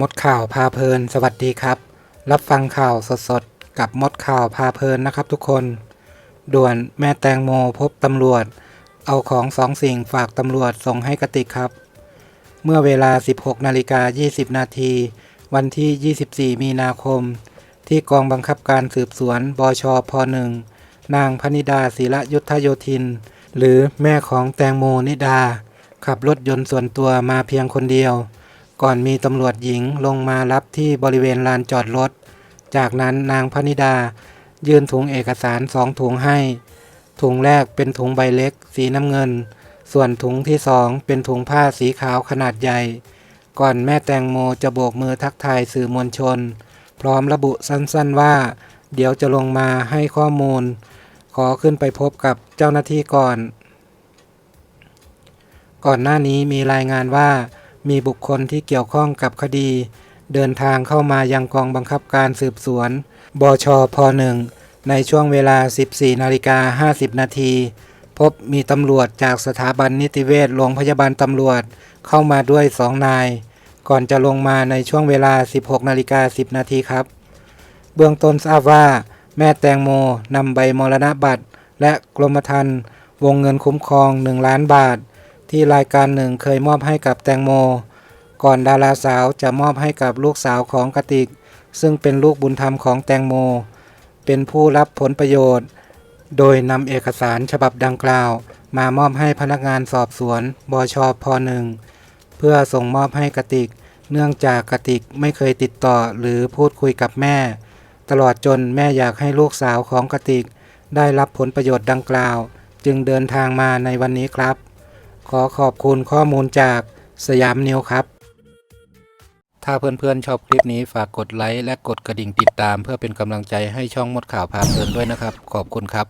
มดข่าวพาเพลิน สวัสดีครับ รับฟังข่าวสดๆ กับมดข่าวพาเพลินนะครับทุกคน ด่วนแม่แตงโมพบตำรวจ เอาของสองสิ่งฝากตำรวจส่งให้กติกครับ เมื่อเวลา 16นาฬิกา20 นาที วันที่ 24 มีนาคม ที่กองบังคับการสืบสวนบชพ .1 นางพนิดาศิระยุทธโยธิน หรือแม่ของแตงโมนิดา ขับรถยนต์ส่วนตัวมาเพียงคนเดียว ก่อนมีตำรวจหญิงลงมารับที่บริเวณลานจอดรถ จากนั้นนางพนิดา ยื่นถุงเอกสารสองถุงให้ ถุงแรกเป็นถุงใบเล็ก สีน้ำเงิน ส่วนถุงที่สองเป็นถุงผ้าสีขาวขนาดใหญ่ ก่อนแม่แตงโมจะโบกมือทักทายสื่อมวลชน พร้อมระบุสั้นๆว่า เดี๋ยวจะลงมาให้ข้อมูล ขอขึ้นไปพบกับเจ้าหน้าที่ก่อน ก่อนหน้านี้มีรายงานว่า มีบุคคลที่เกี่ยวข้องกับคดี เดินทางเข้ามายังกองบังคับการสืบสวน บชพ .1 ในช่วงเวลา 14นาฬิกา50 นาที พบมีตำรวจจากสถาบันนิติเวชโรงพยาบาลตำรวจเข้ามาด้วยสองนาย ก่อนจะลงมาในช่วงเวลา 16นาฬิกา10 นาทีครับ เบื้องต้นทราบว่าแม่แตงโมนำใบมรณบัตร และกรมธรรม์วงเงินคุ้มครอง 1 ล้านบาท ที่รายการหนึ่งเคยมอบให้กับแตงโม ก่อนดาราสาวจะมอบให้กับลูกสาวของกติก ซึ่งเป็นลูกบุญธรรมของแตงโม เป็นผู้รับผลประโยชน์ โดยนำเอกสารฉบับดังกล่าว มามอบให้พนักงานสอบสวนบชพ .1 เพื่อส่งมอบให้กติก เนื่องจากกติกไม่เคยติดต่อหรือพูดคุยกับแม่ ตลอดจนแม่อยากให้ลูกสาวของกติก ได้รับผลประโยชน์ดังกล่าว จึงเดินทางมาในวันนี้ครับ ขอขอบคุณข้อมูลจากสยามนิวครับ ถ้าเพื่อนๆชอบคลิปนี้ฝากกดไลค์และกดกระดิ่งติดตาม เพื่อเป็นกำลังใจให้ช่องมดข่าวพาเพลินด้วยนะครับ ขอบคุณครับ